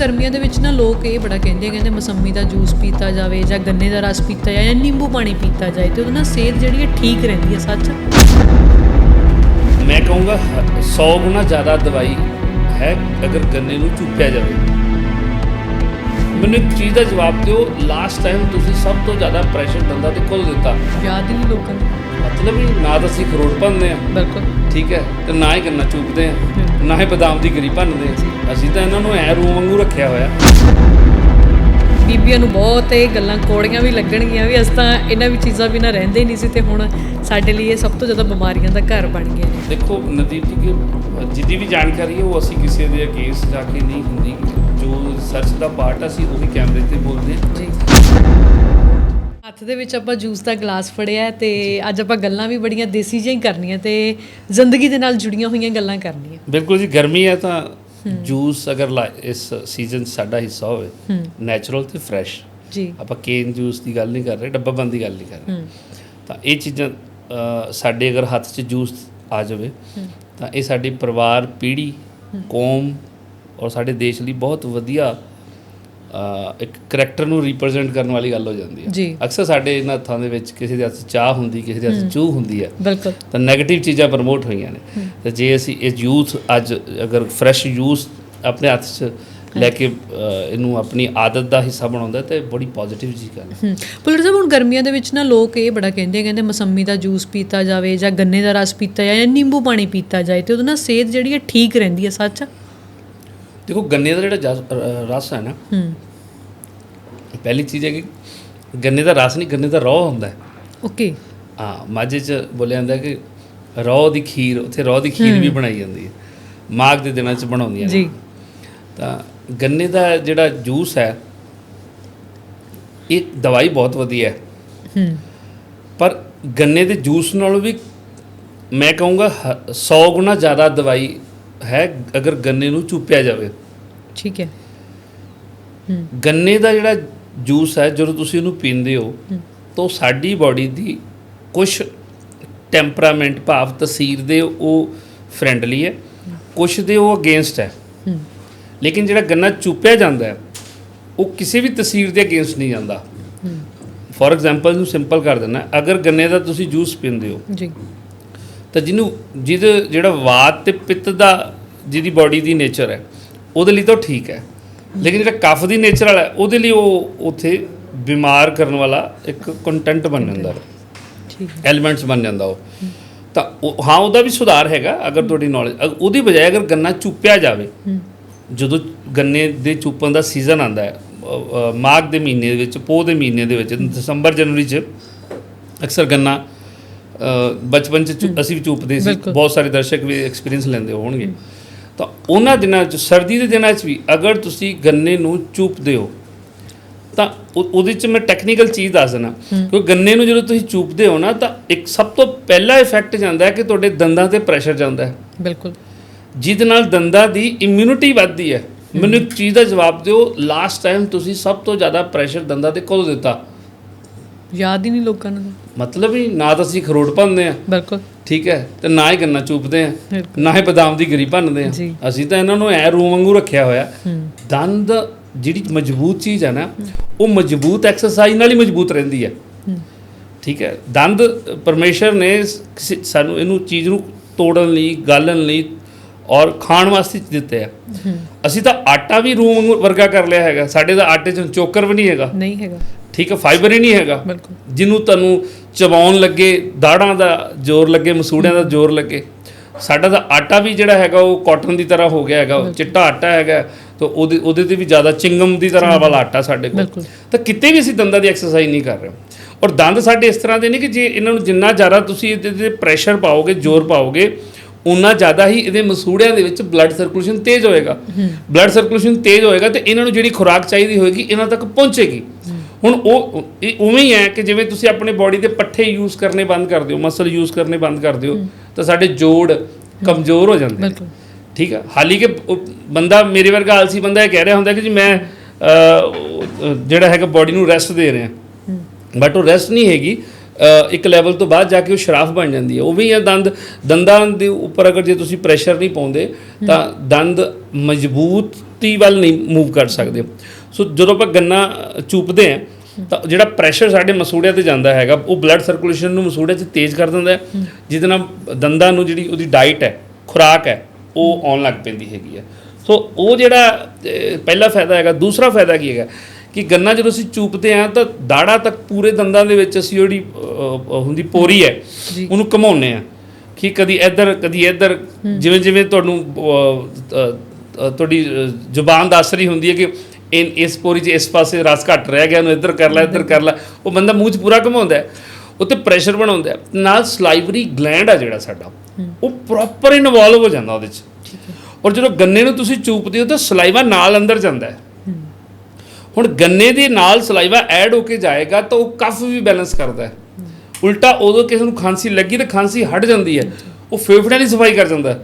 ਗਰਮੀਆਂ ਦੇ ਵਿੱਚ ਨਾ ਲੋਕ ਇਹ ਬੜਾ ਕਹਿੰਦੇ ਆ ਕਹਿੰਦੇ ਮਸੰਮੀ ਦਾ ਜੂਸ ਪੀਤਾ ਜਾਵੇ ਜਾਂ ਗੰਨੇ ਦਾ ਰਸ ਪੀਤਾ ਜਾਏ ਜਾਂ ਨਿੰਬੂ ਪਾਣੀ ਪੀਤਾ ਜਾਏ ਤੇ ਉਹਦੇ ਨਾਲ ਸਿਹਤ ਜਿਹੜੀ ਹੈ ਠੀਕ ਰਹਿੰਦੀ ਹੈ ਸੱਚ? ਮੈਂ ਕਹੂੰਗਾ 100 ਗੁਣਾ ਜ਼ਿਆਦਾ ਦਵਾਈ ਹੈ ਅਗਰ ਗੰਨੇ ਨੂੰ ਚੂਪਿਆ ਜਾਵੇ। ਮੈਨੂੰ ਇੱਕ ਚੀਜ਼ ਦਾ ਜਵਾਬ ਦਿਓ ਲਾਸਟ ਟਾਈਮ ਤੁਸੀਂ ਸਭ ਤੋਂ ਜ਼ਿਆਦਾ ਪ੍ਰੈਸ਼ਰ ਦੰਦਾਂ ਤੇ ਕੋਲ ਦਿੱਤਾ। ਯਾਦ ਹੀ ਨਹੀਂ ਲੋਕਾਂ ਨੂੰ। ਮਤਲਬ ਹੀ ਨਾ ਤਾਂ ਅਸੀਂ ਖਰੋਟ ਭੰਨਦੇ ਆ ਬਿਲਕੁਲ। ਠੀਕ ਹੈ? ਤੇ ਨਾ ਹੀ ਗੰਨਾ ਚੂਪਦੇ ਆ ਨਾ ਹੀ ਬਦਾਮ ਦੀ ਗਰੀ ਭੰਨਦੇ ਆ ਅਸੀਂ ਤਾਂ ਇਹਨਾਂ ਨੂੰ ਐ ਰੂ ਵਾਂਗੂ ਰੱਖਿਆ ਹੋਇਆ। ਬੀਬੀਆਂ ਨੂੰ ਬਹੁਤ ਇਹ ਗੱਲਾਂ ਕੋੜੀਆਂ ਵੀ ਲੱਗਣਗੀਆਂ ਵੀ ਅਸੀਂ ਤਾਂ ਇਹਨਾਂ ਵੀ ਚੀਜ਼ਾਂ ਬਿਨਾਂ ਰਹਿੰਦੇ ਨਹੀਂ ਸੀ ਤੇ ਹੁਣ ਸਾਡੇ ਲਈ ਇਹ ਸਭ ਤੋਂ ਜ਼ਿਆਦਾ ਬਿਮਾਰੀਆਂ ਦਾ ਘਰ ਬਣ ਗਏ ਨੇ ਦੇਖੋ ਨਦੀਪ ਜੀ ਕਿ ਜਿੱਦੀ ਵੀ ਜਾਣਕਾਰੀ ਹੈ ਉਹ ਅਸੀਂ ਕਿਸੇ ਦੇ ਅਗੇਂਸਟ ਜਾ ਕੇ ਨਹੀਂ ਹੁੰਦੀ। ਜੋ ਰਿਸਰਚ ਦਾ ਪਾਰਟ ਅਸੀਂ ਉਹੀ ਕੈਮਰੇ ਤੇ ਬੋਲਦੇ ਹਾਂ। ਜੀ। ਹੱਥ ਦੇ ਵਿੱਚ ਆਪਾਂ ਜੂਸ ਦਾ ਗਲਾਸ ਫੜਿਆ ਤੇ ਅੱਜ ਆਪਾਂ ਗੱਲਾਂ ਵੀ ਬੜੀਆਂ ਦੇਸੀ ਜਿਹੀਆਂ ਹੀ ਕਰਨੀਆਂ ਤੇ ਜ਼ਿੰਦਗੀ ਦੇ ਨਾਲ ਜੁੜੀਆਂ ਹੋਈਆਂ ਗੱਲਾਂ ਕਰਨੀਆਂ। ਬਿਲਕੁਲ ਜੀ ਗਰਮੀ ਹੈ ਤਾਂ ਜੂਸ ਅਗਰ ਲਾ- ਇਸ ਸੀਜ਼ਨ ਸਾਡਾ ਹਿੱਸਾ ਹੋਵੇ ਨੈਚੁਰਲ ਤੇ ਫਰੈਸ਼ ਜੀ। ਆਪਾਂ ਕੇਨ ਜੂਸ ਦੀ ਗੱਲ ਨਹੀਂ ਕਰ ਰਹੇ ਡੱਬਾ ਬੰਦ ਦੀ ਗੱਲ ਨਹੀਂ ਕਰ ਰਹੇ। ਤਾਂ ਇਹ ਚੀਜ਼ਾਂ ਅ, ਸਾਡੇ ਅਗਰ ਹੱਥ 'ਚ ਜੂਸ ਆ ਜਾਵੇ ਤਾਂ ਇਹ ਸਾਡੀ ਪਰਿਵਾਰ ਪੀੜ੍ਹੀ ਕੌਮ ਔਰ ਸਾਡੇ ਦੇਸ਼ ਲਈ ਬਹੁਤ ਵਧੀਆ ਇੱਕ ਕਰੈਕਟਰ ਨੂੰ ਰਿਪਰੈਜ਼ੈਂਟ ਕਰਨ ਵਾਲੀ ਗੱਲ ਹੋ ਜਾਂਦੀ ਹੈ। ਜੀ। ਅਕਸਰ ਸਾਡੇ ਇਹਨਾਂ ਹੱਥਾਂ ਦੇ ਵਿੱਚ ਕਿਸੇ ਦੇ ਹੱਥ ਚਾਹ ਹੁੰਦੀ ਕਿਸੇ ਦੇ ਹੱਥ 'ਚ ਚੂਹ ਹੁੰਦੀ ਹੈ। ਬਿਲਕੁਲ। ਤਾਂ 네ਗੇਟਿਵ ਚੀਜ਼ਾਂ ਪ੍ਰਮੋਟ ਹੋਈਆਂ ਨੇ। ਤੇ ਜੇ ਅਸੀਂ ਇਹ ਯੂਥ ਅੱਜ ਅਗਰ ਫਰੈਸ਼ ਯੂਥ ਆਪਣੇ ਹੱਥ 'ਚ ਲੈ ਕੇ ਇਹਨੂੰ ਆਪਣੀ ਆਦਤ ਦਾ ਹਿੱਸਾ ਬਣਾਉਂਦਾ ਤੇ ਬੜੀ ਪੋਜ਼ਿਟਿਵ ਜੀ ਗੱਲ ਹੈ। ਸਾਹਿਬ ਹੁਣ ਗਰਮੀਆਂ ਦੇ ਵਿੱਚ ਨਾ ਲੋਕ ਇਹ ਬੜਾ ਕਹਿੰਦੇ ਕਹਿੰਦੇ ਮਸੰਮੀ ਦਾ ਜੂਸ ਪੀਤਾ ਜਾਵੇ ਜਾਂ ਗੰਨੇ ਦਾ ਰਸ ਪੀਤਾ ਜਾਏ ਜਾਂ ਨਿੰਬੂ ਪਾਣੀ ਪੀਤਾ ਜਾਏ ਤੇ ਉਹਦੇ ਨਾਲ ਸਿਹਤ ਜਿਹੜੀ ਹੈ ਠੀਕ ਰਹਿੰਦੀ ਹੈ ਸੱਚ ਦੇਖੋ ਗੰਨੇ ਦਾ ਜਿਹੜਾ ਜਸ- ਰਸ ਹੈ ਨਾ ਹੂੰ। ਪਹਿਲੀ ਚੀਜ਼ ਹੈ ਕਿ ਗੰਨੇ ਦਾ ਰਸ ਨਹੀਂ ਗੰਨੇ ਦਾ ਰੋਹ ਹੁੰਦਾ ਹੈ। ਓਕੇ। ਹਾਂ ਮਾਝੇ 'ਚ ਬੋਲਿਆ ਜਾਂਦਾ ਕਿ ਰੋਹ ਦੀ ਖੀਰ ਉੱਥੇ ਰੋਹ ਦੀ ਖੀਰ ਵੀ ਬਣਾਈ ਜਾਂਦੀ ਹੈ। ਮਾਘ ਦੇ ਦਿਨਾਂ 'ਚ ਬਣਾਉਂਦੀਆਂ ਨੇ। ਜੀ। ਤਾਂ ਗੰਨੇ ਦਾ ਜਿਹੜਾ ਜੂਸ ਹੈ ਇਹ ਦਵਾਈ ਬਹੁਤ ਵਧੀਆ ਹੈ। ਹੂੰ। ਪਰ ਗੰਨੇ ਦੇ ਜੂਸ ਨਾਲੋਂ ਵੀ ਮੈਂ ਕਹੂੰਗਾ 100 ਗੁਣਾ ਜ਼ਿਆਦਾ ਦਵਾਈ ਹੈ ਅਗਰ ਗੰਨੇ ਨੂੰ ਚੂਪਿਆ ਜਾਵੇ। ਠੀਕ ਹੈ। ਗੰਨੇ ਦਾ ਜਿਹੜਾ ਜੂਸ ਹੈ ਜਦੋਂ ਤੁਸੀਂ ਉਹਨੂੰ ਪੀਂਦੇ ਹੋ ਤਾਂ ਸਾਡੀ ਬਾਡੀ ਦੀ ਕੁਝ ਟੈਂਪਰਾਮੈਂਟ ਭਾਵ ਤਸੀਰ ਦੇ ਉਹ ਫ੍ਰੈਂਡਲੀ ਹੈ। ਕੁਝ ਦੇ ਉਹ ਅਗੇਂਸਟ ਹੈ। ਹੂੰ। ਲੇਕਿਨ ਜਿਹੜਾ ਗੰਨਾ ਚੂਪਿਆ ਜਾਂਦਾ ਹੈ ਉਹ ਕਿਸੇ ਵੀ ਤਸੀਰ ਦੇ ਅਗੇਂਸਟ ਨਹੀਂ ਜਾਂਦਾ। ਫੋਰ ਐਗਜ਼ਾਮਪਲ ਨੂੰ ਸਿੰਪਲ ਕਰ ਦਿੰਦਾ ਅਗਰ ਗੰਨੇ ਦਾ ਤੁਸੀਂ ਜੂਸ ਪੀਂਦੇ ਹੋ ਜੀ। ਤਾਂ ਜਿਹਨੂੰ ਜਿਹਦੇ ਜਿਹੜਾ ਵਾਤ ਤੇ ਪਿੱਤ ਦਾ ਜਿਹਦੀ ਬਾਡੀ ਦੀ ਨੇਚਰ ਹੈ ਉਹਦੇ ਲਈ ਤਾਂ ਠੀਕ ਹੈ। ਲੇਕਿਨ ਜਿਹੜਾ ਕਫ ਦੀ ਨੇਚਰ ਵਾਲਾ ਹੈ, ਉਹਦੇ ਲਈ ਉਹ ਉੱਥੇ ਬਿਮਾਰ ਕਰਨ ਵਾਲਾ ਇੱਕ ਕੰਟੈਂਟ ਬਣ ਜਾਂਦਾ ਠੀਕ ਹੈ। ਐਲੀਮੈਂਟਸ ਬਣ ਜਾਂਦਾ ਉਹ। ਤਾਂ ਉਹ- ਹਾਂ ਉਹਦਾ ਵੀ ਸੁਧਾਰ ਹੈਗਾ ਅਗਰ ਤੁਹਾਡੀ ਨੌਲੇਜ ਉਹਦੀ ਬਜਾਏ ਅਗਰ ਗੰਨਾ ਚੁੱਪਿਆ ਜਾਵੇ ਜਦੋਂ ਗੰਨੇ ਦੇ ਚੁੱਪਣ ਦਾ ਸੀਜ਼ਨ ਆਂਦਾ ਹੈ ਅ, ਅ, ਮਾਘ ਦੇ ਮਹੀਨੇ ਦੇ ਵਿੱਚ ਪੋਹ ਦੇ ਮਹੀਨੇ ਦੇ ਵਿੱਚ ਦਸੰਬਰ ਜਨਵਰੀ 'ਚ ਅਕਸਰ ਗੰਨਾ ਅ, ਬਚਪਨ 'ਚ ਚੁ- ਅਸੀਂ ਵੀ ਚੂਪਦੇ ਸੀ ਬਿਲਕੁਲ। ਬਹੁਤ ਸਾਰੇ ਦਰਸ਼ਕ ਵੀ ਐਕਸਪੀਰੀਅੰਸ ਲੈਂਦੇ ਹੋਣਗੇ। ਤਾਂ ਉਹਨਾਂ ਦਿਨਾਂ 'ਚ ਸਰਦੀ ਦੇ ਦਿਨਾਂ 'ਚ ਵੀ ਅਗਰ ਤੁਸੀਂ ਗੰਨੇ ਨੂੰ ਚੂਪਦੇ ਹੋ ਤਾਂ ਉਹ- ਉਹਦੇ 'ਚ ਮੈਂ ਟੈਕਨੀਕਲ ਚੀਜ਼ ਦੱਸ ਦਿੰਦਾ ਕਿਉਂਕਿ ਗੰਨੇ ਨੂੰ ਜਦੋਂ ਤੁਸੀਂ ਚੂਪਦੇ ਹੋ ਨਾ ਤਾਂ ਇੱਕ ਸਭ ਤੋਂ ਪਹਿਲਾ ਇਫੈਕਟ ਜਾਂਦਾ ਹੈ ਕਿ ਤੁਹਾਡੇ ਦੰਦਾਂ ਤੇ ਪ੍ਰੈਸ਼ਰ ਜਾਂਦਾ ਹੈ। ਬਿਲਕੁਲ। ਜਿਹਦੇ ਨਾਲ ਦੰਦਾਂ ਦੀ ਇਮਿਊਨਿਟੀ ਵੱਧਦੀ ਹੈ। ਮੈਨੂੰ ਇੱਕ ਚੀਜ਼ ਦਾ ਜਵਾਬ ਦਿਓ ਲਾਸਟ ਟਾਈਮ ਤੁਸੀਂ ਸਭ ਤੋਂ ਜ਼ਿਆਦਾ ਪ੍ਰੈਸ਼ਰ ਦੰਦਾਂ ਤੇ ਕਦੋਂ ਦਿੱਤਾ? ਯਾਦ ਹੀ ਨਹੀਂ ਲੋਕਾਂ ਨੂੰ। ਮਤਲਬ ਹੀ ਨਾ ਤਾਂ ਅਸੀਂ ਖਰੋਟ ਭੰਨਦੇ ਆ ਬਿਲਕੁਲ। ਠੀਕ ਹੈ ਤੇ ਨਾ ਹੀ ਗੰਨਾ ਚੂਪਦੇ ਆ ਨਾ ਹੀ ਬਦਾਮ ਦੀ ਗਰੀ ਭੰਨਦੇ ਆ। ਅਸੀਂ ਤਾਂ ਇਹਨਾਂ ਨੂੰ ਐ ਰੂ ਵਾਂਗੂ ਰੱਖਿਆ ਹੋਇਆ। ਦੰਦ ਜਿਹੜੀ ਮਜ਼ਬੂਤ ਚੀਜ਼ ਹੈ ਨਾ ਉਹ ਮਜ਼ਬੂਤ ਐਕਸਰਸਾਈਜ਼ ਨਾਲ ਹੀ ਮਜ਼ਬੂਤ ਰਹਿੰਦੀ ਹੈ। ਠੀਕ ਹੈ ਦੰਦ ਪਰਮੇਸ਼ਰ ਨੇ ਸਾਨੂੰ ਇਹਨੂੰ ਚੀਜ਼ ਨੂੰ ਤੋੜਨ ਲਈ ਗਾਲਣ ਲਈ ਔਰ ਖਾਣ ਵਾਸਤੇ ਦਿੱਤੇ ਆ। ਅਸੀਂ ਤਾਂ ਆਟਾ ਵੀ ਰੂਮ ਵਾਂਗੂ ਵਰਗਾ ਕਰ ਲਿਆ ਹੈਗਾ। ਸਾਡੇ ਤਾਂ ਆਟੇ 'ਚ ਚੋਕਰ ਵੀ ਨਹੀਂ ਹੈਗਾ। ਨਹੀਂ ਹੈਗਾ। ਠੀਕ ਹੈ ਫਾਈਬਰ ਹੀ ਨਹੀਂ ਹੈਗਾ। ਜਿਹਨੂੰ ਤੁਹਾਨੂੰ ਚਬਾਉਣ ਲੱਗੇ ਦਾੜਾਂ ਦਾ ਜ਼ੋਰ ਲੱਗੇ ਮਸੂੜਿਆਂ ਦਾ ਜ਼ੋਰ ਲੱਗੇ। ਸਾਡਾ ਤਾਂ ਆਟਾ ਵੀ ਜਿਹੜਾ ਹੈਗਾ ਉਹ ਕਾਟਨ ਦੀ ਤਰ੍ਹਾਂ ਹੋ ਗਿਆ ਹੈਗਾ ਉਹ ਚਿੱਟਾ ਆਟਾ ਹੈਗਾ ਤਾਂ ਉਹਦੇ ਉਹਦੇ ਤੇ ਵੀ ਜ਼ਿਆਦਾ ਚਿੰਗਮ ਦੀ ਤਰ੍ਹਾਂ ਵਾਲਾ ਆਟਾ ਸਾਡੇ ਕੋਲ। ਤਾਂ ਕਿਤੇ ਵੀ ਅਸੀਂ ਦੰਦਾਂ ਦੀ ਐਕਸਰਸਾਈਜ਼ ਨਹੀਂ ਕਰ ਰਹੇ। ਔਰ ਦੰਦ ਸਾਡੇ ਇਸ ਤਰ੍ਹਾਂ ਦੇ ਨੇ ਕਿ ਜੇ ਇਹਨਾਂ ਨੂੰ ਜਿੰਨਾ ਜ਼ਿਆਦਾ ਤੁਸੀਂ ਇਹਦੇ ਤੇ ਪ੍ਰੈਸ਼ਰ ਪਾਓਗੇ ਜ਼ੋਰ ਪਾਓਗੇ ਉਨਾ ਜ਼ਿਆਦਾ ਹੀ ਇਹਦੇ ਮਸੂੜਿਆਂ ਦੇ ਵਿੱਚ ਬਲੱਡ ਸਰਕੂਲੇਸ਼ਨ ਤੇਜ਼ ਹੋਏਗਾ। ਬਲੱਡ ਸਰਕੂਲੇਸ਼ਨ ਤੇਜ਼ ਹੋਏਗਾ ਤੇ ਇਹਨਾਂ ਨੂੰ ਜਿਹੜੀ ਖੁਰਾਕ ਚਾਹੀਦੀ ਹੋਏਗੀ ਇਹਨਾਂ ਤੱਕ ਪਹੁੰਚੇਗੀ। ਹੁਣ ਉਹ ਇਹ ਉਵੇਂ ਹੀ ਹੈ ਕਿ ਜਿਵੇਂ ਤੁਸੀਂ ਆਪਣੇ ਬਾਡੀ ਦੇ ਪੱਠੇ ਯੂਜ਼ ਕਰਨੇ ਬੰਦ ਕਰ ਦਿਓ ਮਸਲ ਯੂਜ਼ ਕਰਨੇ ਬੰਦ ਕਰ ਦਿਓ ਤਾਂ ਸਾਡੇ ਜੋੜ ਕਮਜ਼ੋਰ ਹੋ ਜਾਂਦੇ ਬਿਲਕੁਲ। ਠੀਕ ਹੈ ਹਾਲੀ ਕਿ ਬੰਦਾ ਮੇਰੇ ਵਰਗਾ ਆਲਸੀ ਬੰਦਾ ਇਹ ਕਹਿ ਰਿਹਾ ਹੁੰਦਾ ਕਿ ਜੀ ਮੈਂ ਜਿਹੜਾ ਹੈਗਾ ਬਾਡੀ ਨੂੰ ਰੈਸਟ ਦੇ ਰਿਹਾ। ਬਟ ਉਹ ਰੈਸਟ ਨਹੀਂ ਹੈਗੀ ਇੱਕ ਲੈਵਲ ਤੋਂ ਬਾਅਦ ਜਾ ਕੇ ਉਹ ਸ਼ਰਾਫ ਬਣ ਜਾਂਦੀ ਹੈ। ਉਹ ਵੀ ਹੈ ਦੰਦ ਦੰਦਾਂ ਦੇ ਉੱਪਰ ਅਗਰ ਜੇ ਤੁਸੀਂ ਪ੍ਰੈਸ਼ਰ ਨਹੀਂ ਪਾਉਂਦੇ ਤਾਂ ਦੰਦ ਮਜ਼ਬੂਤ ਵੱਲ ਨਹੀਂ ਮੂਵ ਕਰ ਸਕਦੇ। ਸੋ ਜਦੋਂ ਆਪਾਂ ਗੰਨਾ ਚੂਪਦੇ ਆ ਤਾਂ ਜਿਹੜਾ ਪ੍ਰੈਸ਼ਰ ਸਾਡੇ ਮਸੂੜਿਆਂ ਤੇ ਜਾਂਦਾ ਹੈਗਾ ਉਹ ਬਲੱਡ ਸਰਕੂਲੇਸ਼ਨ ਨੂੰ ਮਸੂੜਿਆਂ 'ਚ ਤੇਜ਼ ਕਰ ਦਿੰਦਾ ਹੈ। ਜਿਹਦੇ ਨਾਲ ਦੰਦਾਂ ਨੂੰ ਜਿਹੜੀ ਉਹਦੀ ਡਾਈਟ ਹੈ ਖੁਰਾਕ ਹੈ ਉਹ ਆਉਣ ਲੱਗ ਪੈਂਦੀ ਹੈਗੀ ਹੈ। ਸੋ ਉਹ ਜਿਹੜਾ ਪਹਿਲਾ ਫਾਇਦਾ ਹੈਗਾ ਦੂਸਰਾ ਫਾਇਦਾ ਕੀ ਹੈਗਾ ਕਿ ਗੰਨਾ ਜਦੋਂ ਅਸੀਂ ਚੂਪਦੇ ਆ ਤਾਂ ਦਾੜਾ ਤੱਕ ਪੂਰੇ ਦੰਦਾਂ ਦੇ ਵਿੱਚ ਅਸੀਂ ਜਿਹੜੀ ਹੁੰਦੀ ਪੋਰੀ ਹੈ ਉਹਨੂੰ ਘਮਾਉਂਦੇ ਆ ਕਿ ਕਦੀ ਇੱਧਰ ਕਦੀ ਇੱਧਰ ਜਿਵੇਂ ਜਿਵੇਂ ਤੁਹਾਨੂੰ ਤੁਹਾਡੀ ਜ਼ੁਬਾਨ ਦੱਸ ਰਹੀ ਹੁੰਦੀ ਹੈ ਕਿ ਇਨ ਇਸ ਪੋਰੀ 'ਚ ਇਸ ਪਾਸੇ ਰਸ ਘੱਟ ਰਹਿ ਗਿਆ ਉਹਨੂੰ ਇੱਧਰ ਕਰ ਲੈ ਇੱਧਰ ਕਰ ਲੈ। ਉਹ ਬੰਦਾ ਮੂੰਹ 'ਚ ਪੂਰਾ ਘਮਾਉਂਦਾ ਉੱਤੇ ਪ੍ਰੈਸ਼ਰ ਬਣਾਉਂਦਾ ਨਾਲ ਸਲਾਈਵਰੀ ਗਲੈਂਡ ਆ ਜਿਹੜਾ ਸਾਡਾ ਉਹ ਪ੍ਰੋਪਰ ਇਨਵੋਲਵ ਹੋ ਜਾਂਦਾ ਉਹਦੇ 'ਚ। ਔਰ ਜਦੋਂ ਗੰਨੇ ਨੂੰ ਤੁਸੀਂ ਚੂਪਦੇ ਹੋ ਤਾਂ ਸਲਾਈਵਾ ਨਾਲ ਅੰਦਰ ਜਾਂਦਾ ਹੈ। ਹੁਣ ਗੰਨੇ ਦੇ ਨਾਲ ਸਲਾਈਵਾ ਐਡ ਹੋ ਕੇ ਜਾਏਗਾ ਤਾਂ ਉਹ ਕਫ ਵੀ ਬੈਲੈਂਸ ਕਰਦਾ ਹੈ। ਉਲਟਾ ਉਦੋਂ ਕਿਸੇ ਨੂੰ ਖਾਂਸੀ ਲੱਗੀ ਤਾਂ ਖਾਂਸੀ ਹਟ ਜਾਂਦੀ ਹੈ। ਉਹ ਫੇਫੜਿਆਂ ਦੀ ਸਫ਼ਾਈ ਕਰ ਜਾਂਦਾ ਹੈ।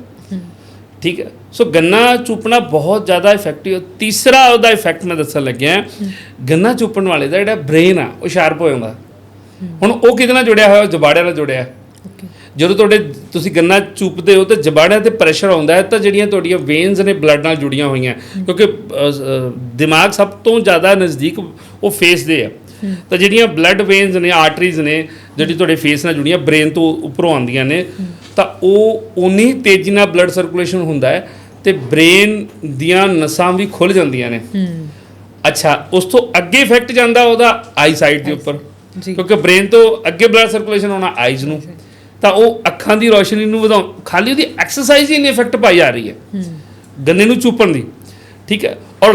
ਠੀਕ ਹੈ। ਸੋ ਗੰਨਾ ਚੂਪਣਾ ਬਹੁਤ ਜ਼ਿਆਦਾ ਇਫੈਕਟਿਵ ਤੀਸਰਾ ਉਹਦਾ ਇਫੈਕਟ ਮੈਂ ਦੱਸਣ ਲੱਗਿਆ ਗੰਨਾ ਚੂਪਣ ਵਾਲੇ ਦਾ ਜਿਹੜਾ ਬ੍ਰੇਨ ਆ ਉਹ ਸ਼ਾਰਪ ਹੋ ਜਾਂਦਾ। ਹੁਣ ਉਹ ਕਿਹਦੇ ਨਾਲ ਜੁੜਿਆ ਹੋਇਆ? ਜਬਾੜਿਆਂ ਨਾਲ ਜੁੜਿਆ। ਜਦੋਂ ਤੁਹਾਡੇ ਤੁਸੀਂ ਗੰਨਾ ਚੂਪਦੇ ਹੋ ਤਾਂ ਜਬਾੜਿਆਂ ਤੇ ਪ੍ਰੈਸ਼ਰ ਆਉਂਦਾ ਹੈ ਤਾਂ ਜਿਹੜੀਆਂ ਤੁਹਾਡੀਆਂ ਵੇਨਸ ਨੇ ਬਲੱਡ ਨਾਲ ਜੁੜੀਆਂ ਹੋਈਆਂ। ਕਿਉਂਕਿ ਦਿਮਾਗ ਸਭ ਤੋਂ ਜ਼ਿਆਦਾ ਨਜ਼ਦੀਕ ਉਹ ਫੇਸ ਦੇ ਆ। ਤਾਂ ਜਿਹੜੀਆਂ ਬਲੱਡ ਵੇਨਸ ਨੇ ਆਰਟਰੀਜ਼ ਨੇ ਜਿਹੜੀ ਤੁਹਾਡੇ ਫੇਸ ਨਾਲ ਜੁੜੀਆਂ ਬ੍ਰੇਨ ਤੋਂ ਉੱਪਰੋਂ ਆਉਂਦੀਆਂ ਨੇ। ਤਾਂ ਉਹ ਉਨੀ ਤੇਜ਼ੀ ਨਾਲ ਬਲੱਡ ਸਰਕੂਲੇਸ਼ਨ ਹੁੰਦਾ ਹੈ ਤੇ ਬ੍ਰੇਨ ਦੀਆਂ ਨਸਾਂ ਵੀ ਖੁੱਲ ਜਾਂਦੀਆਂ ਨੇ। ਹੂੰ। ਅੱਛਾ ਉਸ ਤੋਂ ਅੱਗੇ ਇਫੈਕਟ ਜਾਂਦਾ ਉਹਦਾ ਆਈ ਸਾਈਡ ਦੇ ਉੱਪਰ। ਜੀ। ਕਿਉਂਕਿ ਬ੍ਰੇਨ ਤੋਂ ਅੱਗੇ ਬਲੱਡ ਸਰਕੂਲੇਸ਼ਨ ਹੋਣਾ ਆਈਜ਼ ਨੂੰ। ਤਾਂ ਉਹ ਅੱਖਾਂ ਦੀ ਰੋਸ਼ਨੀ ਨੂੰ ਵਧਾਉ ਖਾਲੀ ਉਹਦੀ ਐਕਸਰਸਾਈਜ਼ ਹੀ ਇੰਨੀ ਇਫੈਕਟ ਪਾਈ ਆ ਰਹੀ ਹੈ। ਹੂੰ। ਗੰਨੇ ਨੂੰ ਚੂਪਣ ਦੀ ਠੀਕ ਹੈ? ਔਰ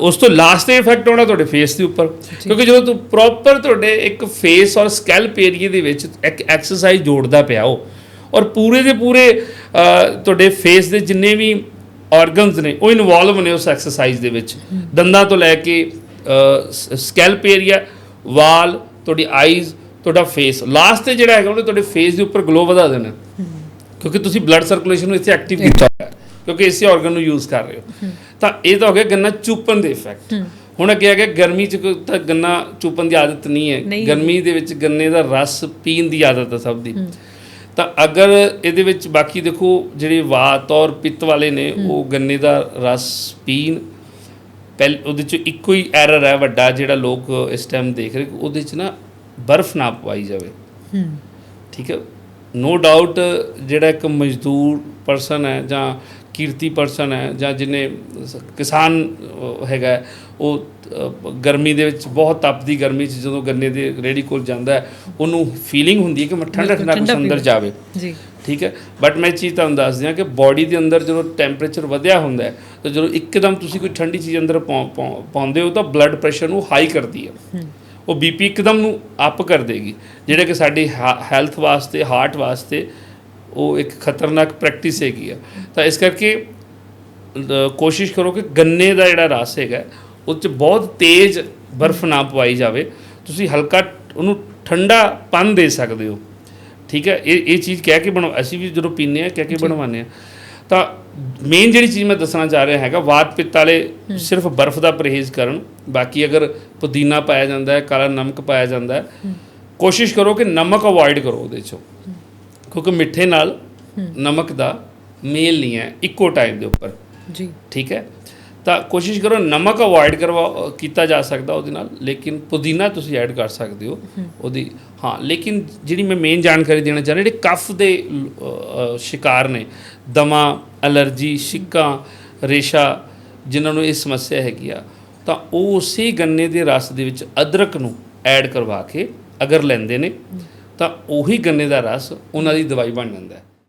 ਉਸ ਤੋਂ ਲਾਸਟ ਤੇ ਇਫੈਕਟ ਆਉਣਾ ਤੁਹਾਡੇ ਫੇਸ ਦੇ ਉੱਪਰ। ਕਿਉਂਕਿ ਜਦੋਂ ਤੂੰ ਪ੍ਰੋਪਰ ਤੁਹਾਡੇ ਇੱਕ ਫੇਸ ਔਰ ਸਕੈਲਪ ਏਰੀਏ ਦੇ ਵਿੱਚ ਇੱਕ ਐਕਸਰਸਾਈਜ਼ ਜੋੜਦਾ ਪਿਆ ਉਹ ਔਰ ਪੂਰੇ ਦੇ ਪੂਰੇ ਤੁਹਾਡੇ ਫੇਸ ਦੇ ਜਿੰਨੇ ਵੀ ਆਰਗਨਸ ਨੇ ਉਹ ਇਨਵੋਲਵ ਨੇ ਉਸ ਐਕਸਰਸਾਈਜ਼ ਦੇ ਵਿੱਚ। ਦੰਦਾਂ ਤੋਂ ਲੈ ਕੇ ਸਕੈਲਪ ਏਰੀਆ ਵਾਲ ਤੁਹਾਡੀ ਆਈਜ਼ ਤੁਹਾਡਾ ਫੇਸ ਲਾਸਟ ਤੇ ਜਿਹੜਾ ਹੈਗਾ ਉਹਨੇ ਤੁਹਾਡੇ ਫੇਸ ਦੇ ਉੱਪਰ ਗਲੋ ਵਧਾ ਦੇਣਾ। ਕਿਉਂਕਿ ਤੁਸੀਂ ਬਲੱਡ ਸਰਕੂਲੇਸ਼ਨ ਨੂੰ ਇੱਥੇ ਐਕਟਿਵ ਕੀਤਾ ਹੈ, ਕਿਉਂਕਿ ਇਸੇ ਆਰਗਨ ਨੂੰ ਯੂਜ਼ ਕਰ ਰਹੇ ਹੋ। ਤਾਂ ਇਹ ਤਾਂ ਹੋ ਗਿਆ ਗੰਨਾ ਚੂਪਣ ਦੇ ਇਫੈਕਟ ਹੁਣ ਅੱਗੇ ਆ ਗਿਆ ਗਰਮੀ ਚ ਤਾਂ ਗੰਨਾ ਚੂਪਣ ਦੀ ਆਦਤ ਨਹੀਂ ਹੈ। ਗਰਮੀ ਦੇ ਵਿੱਚ ਗੰਨੇ ਦਾ ਰਸ ਪੀਣ ਦੀ ਆਦਤ ਹੈ ਸਭ ਦੀ। ਤਾਂ ਅਗਰ ਇਹਦੇ ਵਿੱਚ ਬਾਕੀ ਦੇਖੋ ਜਿਹੜੇ ਵਾਤ ਔਰ ਪਿੱਤ ਵਾਲੇ ਨੇ ਉਹ ਗੰਨੇ ਦਾ ਰਸ ਪੀਣ ਪਹਿਲ ਉਹਦੇ ਚ ਇੱਕੋ ਹੀ ਐਰਰ ਹੈ ਵੱਡਾ ਜਿਹੜਾ ਲੋਕ ਇਸ ਟਾਈਮ ਦੇਖ ਰਹੇ ਉਹਦੇ ਚ ਨਾ ਬਰਫ਼ ਨਾ ਪਵਾਈ ਜਾਵੇ। ਹੂੰ। ਠੀਕ ਹੈ? ਨੋ ਡਾਊਟ ਜਿਹੜਾ ਇੱਕ ਮਜ਼ਦੂਰ ਪਰਸਨ ਹੈ ਜਾਂ ਕੀਰਤੀ ਪਰਸਨ ਹੈ ਜਾਂ ਜਿਹਨੇ ਸ- ਕਿਸਾਨ ਹੈਗਾ ਉਹ ਗਰਮੀ ਦੇ ਵਿੱਚ ਬਹੁਤ ਤਪਦੀ ਗਰਮੀ 'ਚ ਜਦੋਂ ਗੰਨੇ ਦੇ ਰੇੜੀ ਕੋਲ ਜਾਂਦਾ ਹੈ ਉਹਨੂੰ ਫੀਲਿੰਗ ਹੁੰਦੀ ਹੈ ਕਿ ਮੈਂ ਠੰਡਾ ਠੰਡਾ ਠੰਡਾ ਅੰਦਰ। ਜਾਵੇ। ਜੀ। ਠੀਕ ਹੈ? ਬਟ ਮੈਂ ਚੀਜ਼ ਤੁਹਾਨੂੰ ਦੱਸ ਦਿਆਂ ਕਿ ਬਾਡੀ ਦੇ ਅੰਦਰ ਜਦੋਂ ਟੈਂਪਰੇਚਰ ਵਧਿਆ ਹੁੰਦਾ ਹੈ ਤਾਂ ਜਦੋਂ ਇੱਕਦਮ ਤੁਸੀਂ ਕੋਈ ਠੰਡੀ ਚੀਜ਼ ਅੰਦਰ ਪਾਉ- ਪਾਉ- ਪਾਉਂਦੇ ਹੋ ਤਾਂ ਬਲੱਡ ਪ੍ਰੈਸ਼ਰ ਨੂੰ ਹਾਈ ਕਰਦੀ ਹੈ। ਉਹ ਬੀਪੀ ਇੱਕਦਮ ਨੂੰ ਅਪ ਕਰ ਦੇਗੀ ਜਿਹੜਾ ਕਿ ਸਾਡੀ ਹੈਲਥ ਵਾਸਤੇ ਹਾਰਟ ਵਾਸਤੇ ਉਹ ਇੱਕ ਖਤਰਨਾਕ ਪ੍ਰੈਕਟਿਸ ਹੈਗੀ ਆ। ਤਾਂ ਇਸ ਕਰਕੇ ਕੋਸ਼ਿਸ਼ ਕਰੋ ਕਿ ਗੰਨੇ ਦਾ ਜਿਹੜਾ ਰਸ ਹੈਗਾ ਉਹ 'ਚ ਬਹੁਤ ਤੇਜ਼ ਬਰਫ਼ ਨਾ ਪਵਾਈ ਜਾਵੇ। ਤੁਸੀਂ ਹਲਕਾ ਉਹਨੂੰ ਠੰਡਾ ਪਨ ਦੇ ਸਕਦੇ ਹੋ। ਠੀਕ ਹੈ? ਇਹ ਇਹ ਚੀਜ਼ ਕਹਿ ਕੇ ਬਣਾ ਅਸੀਂ ਵੀ ਜਦੋਂ ਪੀਂਦੇ ਆ ਕਹਿ ਕੇ ਬਣਵਾਉਂਦੇ ਆ ਤਾਂ ਮੇਨ ਜਿਹੜੀ ਚੀਜ਼ ਮੈਂ ਦੱਸਣਾ ਚਾਹ ਰਿਹਾ ਹੈਗਾ ਵਾਤ ਪਿੱਤ ਵਾਲੇ ਸਿਰਫ ਬਰਫ਼ ਦਾ ਪਰਹੇਜ਼ ਕਰਨ। ਬਾਕੀ ਅਗਰ ਪੁਦੀਨਾ ਪਾਇਆ ਜਾਂਦਾ ਹੈ ਕਾਲਾ ਨਮਕ ਪਾਇਆ ਜਾਂਦਾ ਹੈ ਕੋਸ਼ਿਸ਼ ਕਰੋ ਕਿ ਨਮਕ ਅਵੋਇਡ ਕਰੋ ਉਹਦੇ ਚੋਂ। ਕਿਉਂਕਿ ਮਿੱਠੇ ਨਾਲ ਨਮਕ ਦਾ ਮੇਲ ਨਹੀਂ ਹੈ ਇੱਕੋ ਟਾਈਮ ਦੇ ਉੱਪਰ। ਜੀ। ਠੀਕ ਹੈ? ਤਾਂ ਕੋਸ਼ਿਸ਼ ਕਰੋ ਨਮਕ ਅਵੋਇਡ ਕਰਵਾ ਕੀਤਾ ਜਾ ਸਕਦਾ ਉਹਦੇ ਨਾਲ ਲੇਕਿਨ ਪੁਦੀਨਾ ਤੁਸੀਂ ਐਡ ਕਰ ਸਕਦੇ ਹੋ ਉਹਦੀ। ਹਾਂ ਲੇਕਿਨ ਜਿਹੜੀ ਮੈਂ ਮੇਨ ਜਾਣਕਾਰੀ ਦੇਣਾ ਚਾਹ ਰਿਹਾ ਜਿਹੜੇ ਕਫ ਦੇ ਸ਼ਿਕਾਰ ਨੇ ਦਮਾ ਐਲਰਜੀ ਛਿੱਕਾਂ ਰੇਸ਼ਾ ਜਿਨ੍ਹਾਂ ਨੂੰ ਇਹ ਸਮੱਸਿਆ ਹੈਗੀ ਆ ਤਾਂ ਉਹ ਉਸੇ ਗੰਨੇ ਦੇ ਰਸ ਦੇ ਵਿੱਚ ਅਦਰਕ ਨੂੰ ਐਡ ਕਰਵਾ ਕੇ ਅਗਰ ਲੈਂਦੇ ਨੇ ਤਾਂ ਉਹੀ ਗੰਨੇ ਦਾ ਰਸ ਉਹਨਾਂ ਦੀ ਦਵਾਈ ਬਣ ਜਾਂਦਾ